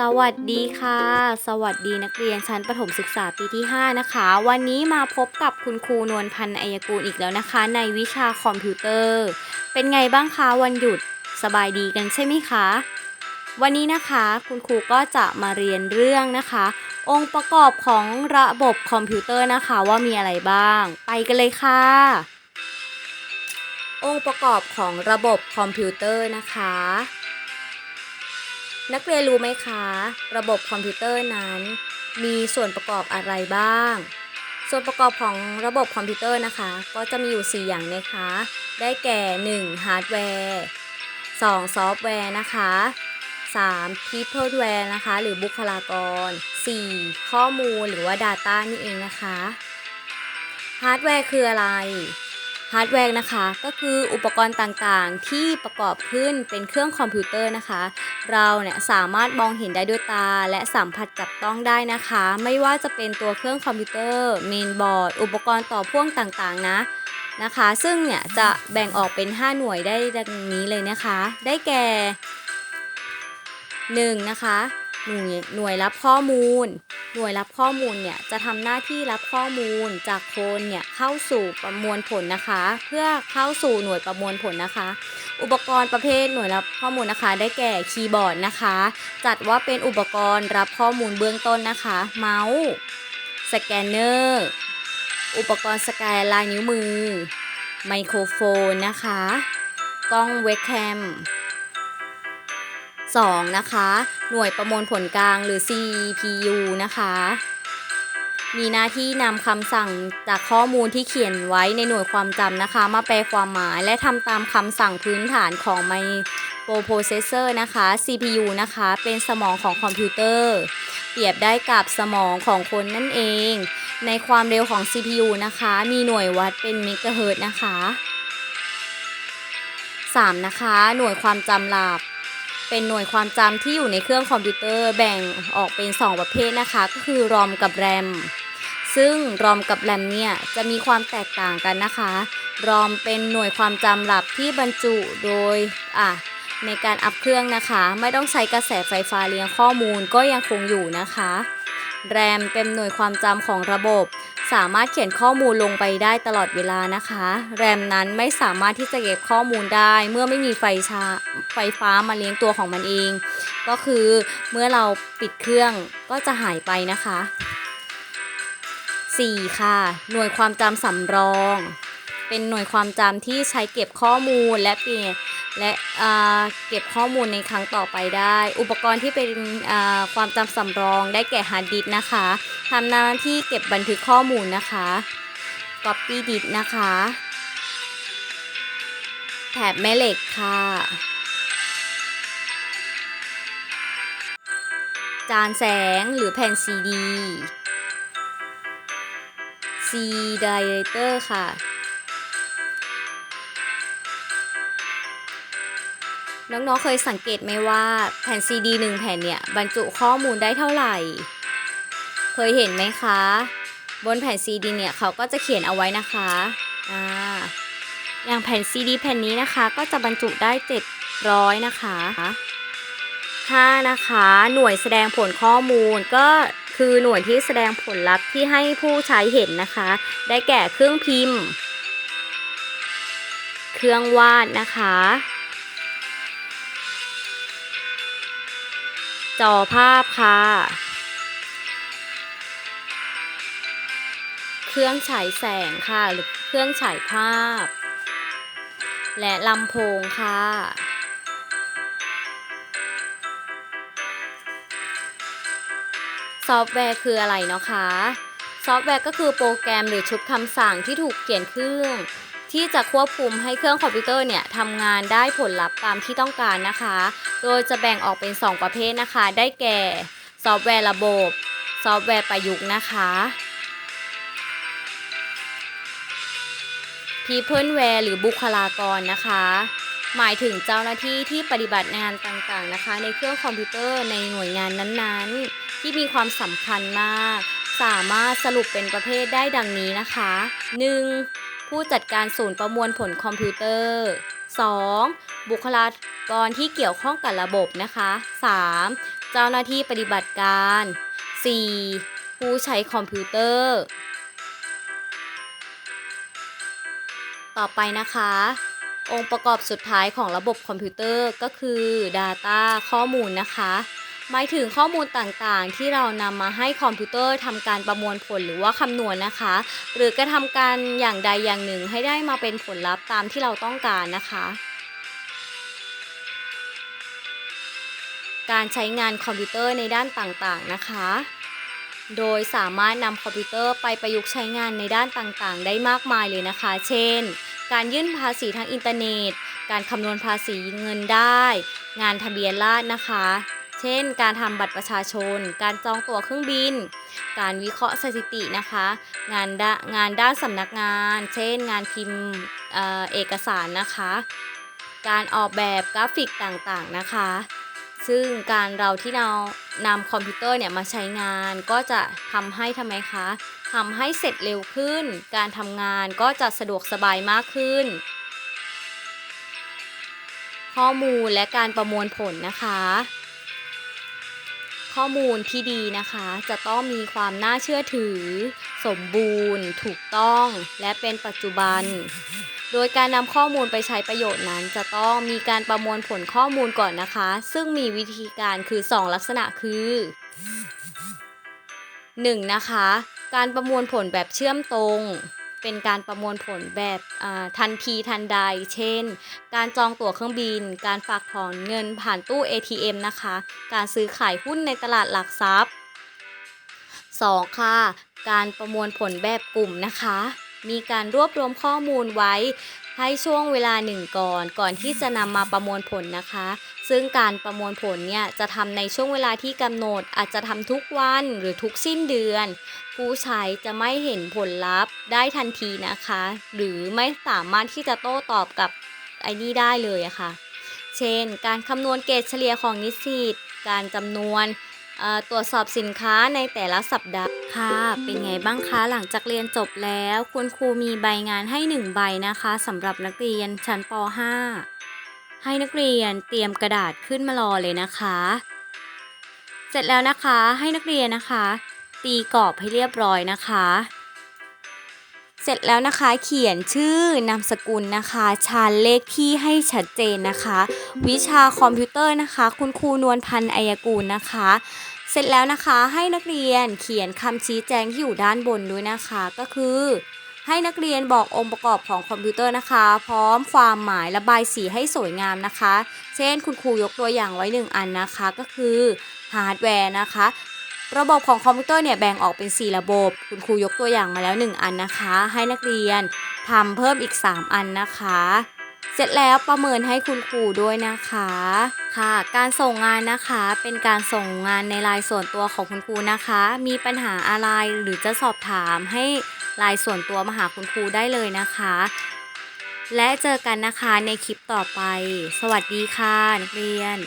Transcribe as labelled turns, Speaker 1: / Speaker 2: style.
Speaker 1: สวัสดีค่ะ สวัสดีนักเรียนชั้นประถมศึกษาปีที่ 5 นะคะ วันนี้มาพบกับคุณครูนวลพันธ์อัยกูลอีกแล้วนะคะ ในวิชาคอมพิวเตอร์ เป็นไงบ้างคะวันหยุดสบายดีกันใช่ไหมคะ วันนี้นะคะคุณครูก็จะมาเรียนเรื่องนะคะ องค์ประกอบของระบบคอมพิวเตอร์นะคะว่ามีอะไรบ้าง ไปกันเลยค่ะ องค์ประกอบของระบบคอมพิวเตอร์นะคะ นักเรียนรู้ไหมคะ ระบบคอมพิวเตอร์นั้น มีส่วนประกอบอะไรบ้าง ส่วนประกอบของระบบคอมพิวเตอร์นะคะ ก็จะมีอยู่ 4 อย่างนะคะ ได้แก่ 1. ฮาร์ดแวร์ 2. ซอฟต์แวร์นะคะ 3. peopleware นะคะ หรือบุคลากร 4. ข้อมูลหรือว่า Data นี่เองนะคะฮาร์ดแวร์คืออะไร ฮาร์ดแวร์นะคะ ก็คืออุปกรณ์ต่างๆ ที่ประกอบขึ้นเป็นเครื่องคอมพิวเตอร์นะคะ เราเนี่ยสามารถมองเห็นได้ด้วยตา และสัมผัสจับต้องได้นะคะ ไม่ว่าจะเป็นตัวเครื่องคอมพิวเตอร์เมนบอร์ดอุปกรณ์ต่อพ่วงต่างๆนะนะคะ ซึ่งเนี่ยจะแบ่งออกเป็น 5 หน่วยได้ดังนี้เลยนะคะ ได้แก่ 1. นะคะ หน่วยหน่วยรับข้อมูล หน่วยรับข้อมูลเนี่ยจะทำหน้าที่รับข้อมูลจากคนเนี่ยเข้าสู่ประมวลผลนะคะ เพื่อเข้าสู่หน่วยประมวลผลนะคะ อุปกรณ์ประเภทหน่วยรับข้อมูลนะคะ ได้แก่คีย์บอร์ดนะคะ จัดว่าเป็นอุปกรณ์รับข้อมูลเบื้องต้นนะคะ เมาส์สแกนเนอร์อุปกรณ์สแกนลายนิ้วมือ ไมโครโฟนนะคะ กล้องเวบแคม 2. นะคะ หน่วยประมวลผลกลางหรือ CPU นะคะ มีหน้าที่นำคำสั่งจากข้อมูลที่เขียนไว้ในหน่วยความจำนะคะ มาแปลความหมายและทำตามคำสั่งพื้นฐานของ microprocessor นะคะ CPU นะคะ เป็นสมองของคอมพิวเตอร์ เปรียบได้กับสมองของคนนั่นเอง ในความเร็วของ CPU นะคะ มีหน่วยวัดเป็นเมกะเฮิร์ตนะคะ 3. นะคะ หน่วยความจำหลับ เป็นหน่วยความจำที่อยู่ในเครื่องคอมพิวเตอร์แบ่งออกเป็น 2 ประเภทนะคะ ก็คือ ROM กับ RAM ซึ่ง ROM กับ RAM เนี่ยจะมีความแตกต่างกันนะคะ ROM เป็นหน่วยความจำหลับที่บรรจุโดยอะในการอัพเครื่องนะคะ ไม่ต้องใช้กระแสไฟฟ้าเลี้ยงข้อมูลก็ยังคงอยู่นะคะ RAM เป็นหน่วยความจำของระบบ สามารถเขียนข้อมูลลงไปได้ตลอดเวลานะคะ แรมนั้นไม่สามารถที่จะเก็บข้อมูลได้ เมื่อไม่มีไฟชาไฟฟ้ามาเลี้ยงตัวของมันเอง ก็คือเมื่อเราปิดเครื่องก็จะหายไปนะคะ 4. ค่ะ หน่วยความจำสำรอง เป็นหน่วยความจำที่ใช้เก็บข้อมูลและเปลี่ยนและเก็บข้อมูลในครั้งต่อไปได้ อุปกรณ์ที่เป็นความจำสำรองได้แก่ฮาร์ดดิสก์นะคะทำหน้าที่เก็บบันทึกข้อมูลนะคะ Copy d i s นะคะ แถบแม่เหล็กค่ะ จานแสงหรือแผ่นซีดี C Director ค่ะ น้องๆเคยสังเกตไหมว่าแผ่นซีดีหนึ่งแผ่นเนี่ยบรรจุข้อมูลได้เท่าไหร่ เคยเห็นไหมคะ บนแผ่นซีดีเนี่ยเขาก็จะเขียนเอาไว้นะคะอ่าอย่างแผ่นซีดีแผ่นนี้นะคะ ก็จะบรรจุได้700นะคะ5นะคะหน่วยแสดงผลข้อมูลก็คือหน่วยที่แสดงผลลัพธ์ที่ให้ผู้ใช้เห็นนะคะ ได้แก่เครื่องพิมพ์ เครื่องวาดนะคะ จอภาพค่ะ เครื่องฉายแสงค่ะหรือเครื่องฉายภาพ และลำโพงค่ะ ซอฟต์แวร์คืออะไรเนาะคะซอฟต์แวร์ก็คือโปรแกรมหรือชุดคำสั่งที่ถูกเขียนขึ้นที่จะควบคุมให้เครื่องคอมพิวเตอร์เนี่ยทำงานได้ผลลัพธ์ตามที่ต้องการนะคะ โดยจะแบ่งออกเป็น 2 ประเภทนะคะ ได้แก่ ซอฟต์แวร์ระบบ ซอฟต์แวร์ประยุกต์นะคะ Peopleware หรือบุคลากรนะคะ หมายถึงเจ้าหน้าที่ที่ปฏิบัติงานต่างๆนะคะ ในเครื่องคอมพิวเตอร์ในหน่วยงานนั้นๆ ที่มีความสำคัญมาก สามารถสรุปเป็นประเภทได้ดังนี้นะคะ 1. ผู้จัดการศูนย์ประมวลผลคอมพิวเตอร์ 2. บุคลากรที่เกี่ยวข้องกับระบบนะคะ 3. เจ้าหน้าที่ปฏิบัติการ 4. ผู้ใช้คอมพิวเตอร์ ต่อไปนะคะ องค์ประกอบสุดท้ายของระบบคอมพิวเตอร์ก็คือ Data ข้อมูลนะคะ หมายถึงข้อมูลต่างๆ ที่เรานำมาให้คอมพิวเตอร์ทำการประมวลผลหรือว่าคำนวณนะคะ หรือกระทำการอย่างใดอย่างหนึ่งให้ได้มาเป็นผลลัพธ์ตามที่เราต้องการนะคะ การใช้งานคอมพิวเตอร์ในด้านต่างๆนะคะ โดยสามารถนำคอมพิวเตอร์ไปประยุกต์ใช้งานในด้านต่างๆ ได้มากมายเลยนะคะ เช่น การยื่นภาษีทางอินเทอร์เน็ต การคำนวณภาษีเงินได้ งานทะเบียนราษนะคะ เช่น การทำบัตรประชาชน การจองตั๋วเครื่องบิน การวิเคราะห์สถิตินะคะ งานด้างานด้านสำนักงาน เช่น งานพิมพ์เอเอกสารนะคะ การออกแบบกราฟิกต่างๆนะคะ ซึ่งการเราที่เรานำคอมพิวเตอร์เนี่ยมาใช้งานก็จะทำให้ทำไมคะทำให้เสร็จเร็วขึ้น การทำงานก็จะสะดวกสบายมากขึ้น ข้อมูลและการประมวลผลนะคะ ข้อมูลที่ดีนะคะ จะต้องมีความน่าเชื่อถือ สมบูรณ์ ถูกต้อง และเป็นปัจจุบัน โดยการนำข้อมูลไปใช้ประโยชน์นั้น จะต้องมีการประมวลผลข้อมูลก่อนนะคะ ซึ่งมีวิธีการคือ 2 ลักษณะคือ 1. นะคะ การประมวลผลแบบเชื่อมตรง เป็นการประมวลผลแบบทันทีทันใด เช่น การจองตั๋วเครื่องบิน การฝากถอนเงินผ่านตู้ ATM นะคะ การซื้อขายหุ้นในตลาดหลักทรัพย์ 2. ค่ะ การประมวลผลแบบกลุ่มนะคะ มีการรวบรวมข้อมูลไว้ ให้ช่วงเวลาหนึ่งก่อนก่อนที่จะนำมาประมวลผลนะคะ ซึ่งการประมวลผลเนี่ยจะทำในช่วงเวลาที่กำหนดอาจจะทำทุกวันหรือทุกสิ้นเดือน ผู้ใช้จะไม่เห็นผลลัพธ์ได้ทันทีนะคะ หรือไม่สามารถที่จะโต้ตอบกับไอ้นี่ได้เลยอะค่ะ เช่น การคำนวณเกรดเฉลี่ยของนิสิตการจำนวน ตรวจสอบสินค้าในแต่ละสัปดาห์ค่ะ เป็นไงบ้างคะหลังจากเรียนจบแล้ว คุณครูมีใบงานให้ 1 ใบนะคะสำหรับนักเรียนชั้นป .5 ให้นักเรียนเตรียมกระดาษขึ้นมารอเลยนะคะ เสร็จแล้วนะคะให้นักเรียนนะคะ ตีกรอบให้เรียบร้อยนะคะ เสร็จแล้วนะคะเขียนชื่อนามสกุลนะคะชั้นเลขที่ให้ชัดเจนนะคะ วิชาคอมพิวเตอร์นะคะ คุณครูนวลพันธ์อัยกูลนะคะ เสร็จแล้วนะคะให้นักเรียนเขียนคำชี้แจงที่อยู่ด้านบนด้วยนะคะก็คือให้นักเรียนบอกองค์ประกอบของคอมพิวเตอร์นะคะ พร้อมความหมายระบายสีให้สวยงามนะคะ เช่นคุณครูยกตัวอย่างไว้หนึ่งอันนะคะ ก็คือฮาร์ดแวร์นะคะ ระบบของคอมพิวเตอร์เนี่ยแบ่งออกเป็น 4 ระบบ คุณครูยกตัวอย่างมาแล้ว 1 อันนะคะ ให้นักเรียนทำเพิ่มอีก 3 อันนะคะ เสร็จแล้วประเมินให้คุณครูด้วยนะคะค่ะ การส่งงานนะคะเป็นการส่งงานในลน์ส่วนตัวของคุณครูนะคะ มีปัญหาอะไรหรือจะสอบถามให้ลน์ส่วนตัวมาหาคุณครูได้เลยนะคะ และเจอกันนะคะในคลิปต่อไป สวัสดีค่ะนักเรียน